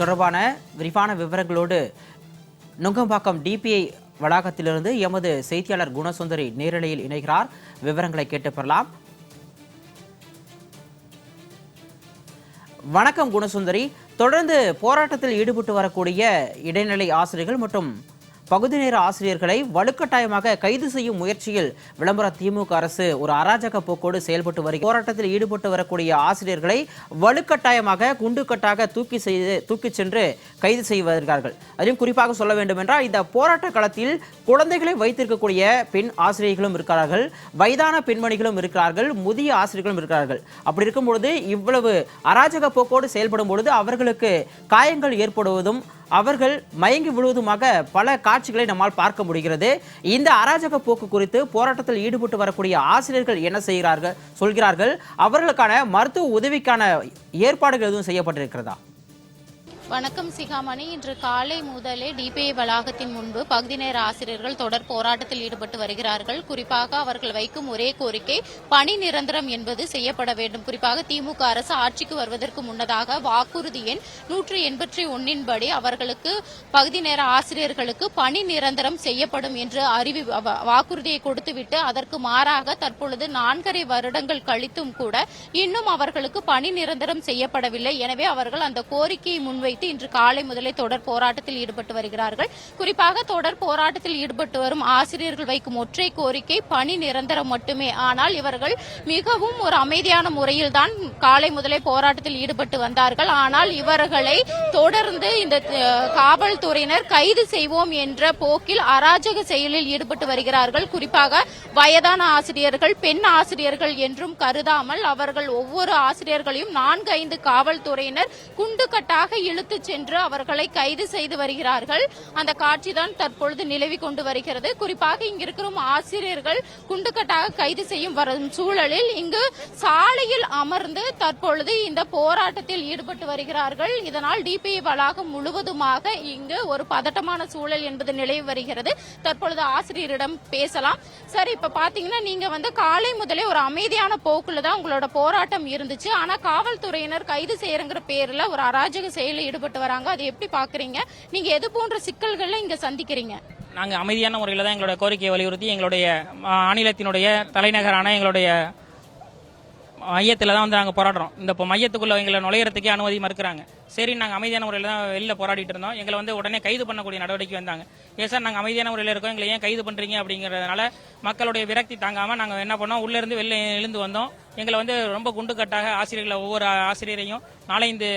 தொடர்பான விரிவான விவரங்களோடு நுங்கம்பாக்கம் டிபிஐ வளாகத்திலிருந்து எமது செய்தியாளர் குணசுந்தரி நேரலையில் இணைகிறார். விவரங்களை கேட்டு பெறலாம் வணக்கம் குணசுந்தரி. தொடர்ந்து போராட்டத்தில் ஈடுபட்டு வரக்கூடிய இடைநிலை ஆசிரியர்கள் மற்றும் பகுதி நேர ஆசிரியர்களை வலுக்கட்டாயமாக கைது செய்யும் முயற்சியில் விளம்பர திமுக அரசு ஒரு அராஜக போக்கோடு செயல்பட்டு வருகிறது போராட்டத்தில் ஈடுபட்டு வரக்கூடிய ஆசிரியர்களை வலுக்கட்டாயமாக குண்டுக்கட்டாக தூக்கி செய்து தூக்கி சென்று கைது செய்து வருகிறார்கள் அதிலும் குறிப்பாக சொல்ல வேண்டும் என்றால் இந்த போராட்ட களத்தில் குழந்தைகளை வைத்திருக்கக்கூடிய பெண் ஆசிரியர்களும் இருக்கிறார்கள் வயதான பெண்மணிகளும் இருக்கிறார்கள் முதிய ஆசிரியர்களும் இருக்கிறார்கள். அப்படி இருக்கும் பொழுது இவ்வளவு அராஜக போக்கோடு செயல்படும் பொழுது அவர்களுக்கு காயங்கள் ஏற்படுவதும் அவர்கள் மயங்கி விழுவதுமாக பல காட்சிகளை நம்மால் பார்க்க முடிகிறது. இந்த அராஜக போக்கு குறித்து போராட்டத்தில் ஈடுபட்டு வரக்கூடிய ஆசிரியர்கள் என்ன செய்கிறார்கள் சொல்கிறார்கள்? அவர்களுக்கான மருத்துவ உதவிக்கான ஏற்பாடுகள் எதுவும் செய்யப்பட்டிருக்கிறதா? வணக்கம் சிகாமணி. இன்று காலை முதலே டிபிஐ வளாகத்தின் முன்பு பகுதி நேர ஆசிரியர்கள் தொடர் போராட்டத்தில் ஈடுபட்டு வருகிறார்கள். குறிப்பாக அவர்கள் வைக்கும் ஒரே கோரிக்கை பணி நிரந்தரம் என்பது செய்யப்பட வேண்டும். குறிப்பாக திமுக அரசு ஆட்சிக்கு வருவதற்கு முன்னதாக வாக்குறுதி எண் நூற்றி எண்பத்தி ஒன்னின்படி அவர்களுக்கு பகுதி நேர ஆசிரியர்களுக்கு பணி நிரந்தரம் செய்யப்படும் என்று அறிவி வாக்குறுதியை கொடுத்துவிட்டு அதற்கு மாறாக தற்பொழுது நான்கரை வருடங்கள் கழித்தும் கூட இன்னும் அவர்களுக்கு பணி நிரந்தரம் செய்யப்படவில்லை. எனவே அவர்கள் அந்த கோரிக்கையை வைத்து இன்று காலை முதலே தொடர் போராட்டத்தில் ஈடுபட்டு வருகிறார்கள். குறிப்பாக தொடர் போராட்டத்தில் ஈடுபட்டு வரும் ஆசிரியர்கள் வைக்கும் ஒற்றை கோரிக்கை பணி நிரந்தரம் மட்டுமே. ஆனால் இவர்கள் மிகவும் ஒரு அமைதியான முறையில் தான் காலை முதலே போராட்டத்தில் ஈடுபட்டு வந்தார்கள். ஆனால் இவர்களை தொடர்ந்து இந்த காவல்துறையினர் கைது செய்வோம் என்ற போக்கில் அராஜக செயலில் ஈடுபட்டு வருகிறார்கள். குறிப்பாக வயதான ஆசிரியர்கள் பெண் ஆசிரியர்கள் என்றும் கருதாமல் அவர்கள் ஒவ்வொரு ஆசிரியர்களையும் நான்கு ஐந்து காவல்துறையினர் குண்டுகட்டாக இழு இழுத்துச் சென்று அவர்களை கைது செய்து வருகிறார்கள். அந்த காட்சிதான் தற்பொழுது நிலவி கொண்டு வருகிறது. குறிப்பாக இங்க ஆசிரியர்கள் குண்டுக்கட்டாக கைது செய்யும் வரும் சூழலில் இங்கு சாலையில் அமர்ந்து தற்பொழுது இந்த போராட்டத்தில் ஈடுபட்டு வருகிறார்கள். இதனால் டிபிஐ வளாகம் முழுவதுமாக இங்கு ஒரு பதட்டமான சூழல் என்பது நிலவி வருகிறது. தற்பொழுது ஆசிரியரிடம் பேசலாம். சார் இப்ப பாத்தீங்கன்னா நீங்க வந்து காலை முதலே ஒரு அமைதியான போக்குல தான் உங்களோட போராட்டம் இருந்துச்சு. ஆனா காவல்துறையினர் கைது செய்யறங்கிற பேர்ல ஒரு அராஜக செயலில் ஈடுபட்டு வராங்க. அதை எப்படி பாக்குறீங்க நீங்க எது போன்ற சிக்கல்களை இங்க சந்திக்கிறீங்க? நாங்கள் அமைதியான முறையில் தான் எங்களோட கோரிக்கையை வலியுறுத்தி எங்களுடைய மாநிலத்தினுடைய தலைநகரான எங்களுடைய மையத்தில் தான் வந்து நாங்கள் போராடுறோம். இந்த இப்போ மையத்துக்குள்ள எங்களை நுழையிறதுக்கே அனுமதி மறுக்கிறாங்க. சரி நாங்கள் அமைதியான முறையில் தான் வெளியில் போராடிட்டு இருந்தோம். எங்களை வந்து உடனே கைது பண்ணக்கூடிய நடவடிக்கை வந்தாங்க. ஏன் சார் நாங்கள் அமைதியான முறையில் இருக்கோம். எங்களை ஏன் கைது பண்ணுறீங்க அப்படிங்கிறதுனால மக்களுடைய விரக்தி தாங்காமல் நாங்கள் என்ன பண்ணோம்? உள்ளேருந்து வெளில எழுந்து வந்தோம். எங்களை வந்து ரொம்ப குண்டுக்கட்டாக ஆசிரியர்களை ஒவ்வொரு ஆசிரியரையும் நாலஞ்சு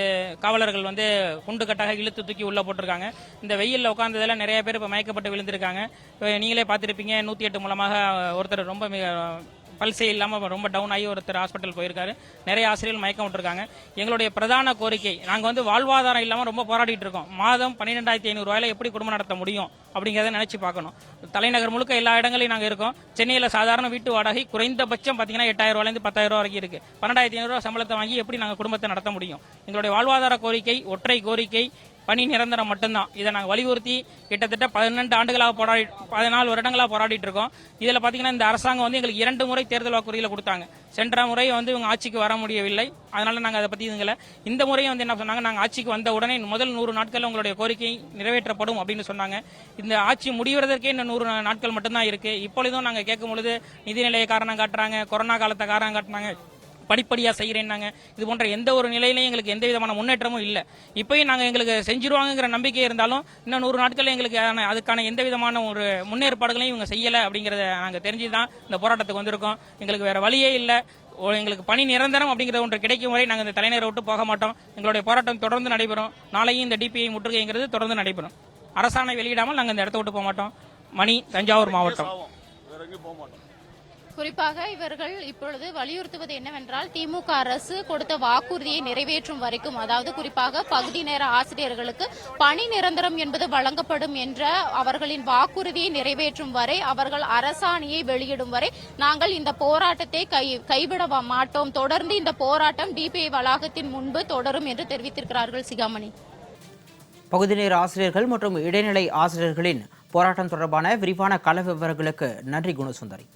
காவலர்கள் வந்து குண்டுக்கட்டாக இழுத்து தூக்கி உள்ளே போட்டிருக்காங்க. இந்த வெயிலில் உட்காந்ததில் நிறைய பேர் இப்போ மயக்கப்பட்டு விழுந்திருக்காங்க. நீங்களே பார்த்துருப்பீங்க நூற்றி எட்டு மூலமாக ஒருத்தர் ரொம்ப மிக பல்சே இல்லாமல் ரொம்ப டவுன் ஆகி ஒருத்தர் ஹாஸ்பிட்டல் போயிருக்காரு. நிறைய ஆசிரியர்கள் மயக்கம் விட்டுருக்காங்க. எங்களுடைய பிரதான கோரிக்கை நாங்கள் வந்து வாழ்வாதாரம் இல்லாமல் ரொம்ப போராடிட்டு இருக்கோம். மாதம் பன்னிரெண்டாயிரத்தி ஐநூறுரூவாயில் எப்படி குடும்பம் நடத்த முடியும் அப்படிங்கிறத நினச்சி பார்க்கணும். தலைநகர் முழுக்க எல்லா இடங்களையும் நாங்கள் இருக்கோம். சென்னையில் சாதாரண வீட்டு வாடகை குறைந்தபட்சம் பார்த்தீங்கன்னா எட்டாயிரம் ரூபாயிலேருந்து பத்தாயிரம் ரூபா வரைக்கும் இருக்குது பன்னெண்டாயிரத்தி ஐநூறுரூவா சம்பளத்தை வாங்கி எப்படி நாங்கள் குடும்பத்தை நடத்த முடியும்? எங்களுடைய வாழ்வாதார கோரிக்கை ஒற்றை கோரிக்கை பணி நிரந்தரம் மட்டும்தான். இதை நாங்கள் வலியுறுத்தி கிட்டத்தட்ட பதினெண்டு ஆண்டுகளாக போராடி பதினாலு வருடங்களாக போராடிட்டு இருக்கோம். இதில் பார்த்தீங்கன்னா இந்த அரசாங்கம் வந்து எங்களுக்கு இரண்டு முறை தேர்தல் வாக்குறுதியில் கொடுத்தாங்க. சென்ற முறை வந்து இவங்க ஆட்சிக்கு வர முடியவில்லை. அதனால நாங்கள் அதை பற்றி இதுங்களை இந்த முறையும் வந்து என்ன சொன்னாங்க? நாங்கள் ஆட்சிக்கு வந்த உடனே முதல் நூறு நாட்கள் உங்களுடைய கோரிக்கை நிறைவேற்றப்படும் அப்படின்னு சொன்னாங்க. இந்த ஆட்சி முடிவதற்கே இன்னும் நூறு நாட்கள் மட்டும்தான் இருக்கு. இப்பொழுதும் நாங்கள் கேட்கும் பொழுது நிதிநிலையை காரணம் காட்டுறாங்க கொரோனா காலத்தை காரணம் காட்டுனாங்க படிப்படியாக செய்கிறேன்னாங்க இது போன்ற எந்த ஒரு நிலையிலையும் எங்களுக்கு எந்த விதமான முன்னேற்றமும் இல்லை. இப்பயும் நாங்கள் எங்களுக்கு செஞ்சிருவாங்கிற நம்பிக்கை இருந்தாலும் இன்னும் நூறு நாட்களில் எங்களுக்கு அதுக்கான எந்த விதமான ஒரு முன்னேற்பாடுகளையும் இவங்க செய்யலை அப்படிங்கிறத நாங்கள் தெரிஞ்சு தான் இந்த போராட்டத்துக்கு வந்திருக்கோம். எங்களுக்கு வேறு வழியே இல்லை. ஓ, எங்களுக்கு பணி நிரந்தரம் அப்படிங்கிற ஒன்று கிடைக்கும் வரை நாங்கள் இந்த தலைநகரை விட்டு போக மாட்டோம். எங்களுடைய போராட்டம் தொடர்ந்து நடைபெறும். நாளையும் இந்த டிபிஐ முற்றுகைங்கிறது தொடர்ந்து நடைபெறும். அரசாணை வெளியிடாமல் நாங்கள் இந்த இடத்த விட்டு போக மாட்டோம். மணி தஞ்சாவூர் மாவட்டம். குறிப்பாக இவர்கள் இப்பொழுது வலியுறுத்துவது என்னவென்றால் திமுக அரசு கொடுத்த வாக்குறுதியை நிறைவேற்றும் வரைக்கும் அதாவது குறிப்பாக பகுதி நேர ஆசிரியர்களுக்கு பணி நிரந்தரம் என்பது வழங்கப்படும் என்ற அவர்களின் வாக்குறுதியை நிறைவேற்றும் வரை அவர்கள் அரசாணையை வெளியிடும் வரை நாங்கள் இந்த போராட்டத்தை கை கைவிட மாட்டோம். தொடர்ந்து இந்த போராட்டம் டிபிஐ வளாகத்தின் முன்பு தொடரும் என்று தெரிவித்திருக்கிறார்கள் சிகாமணி. பகுதி நேர ஆசிரியர்கள் மற்றும் இடைநிலை ஆசிரியர்களின் போராட்டம் தொடர்பான விரிவான கள விவரங்களுக்கு நன்றி குணசுந்தரி.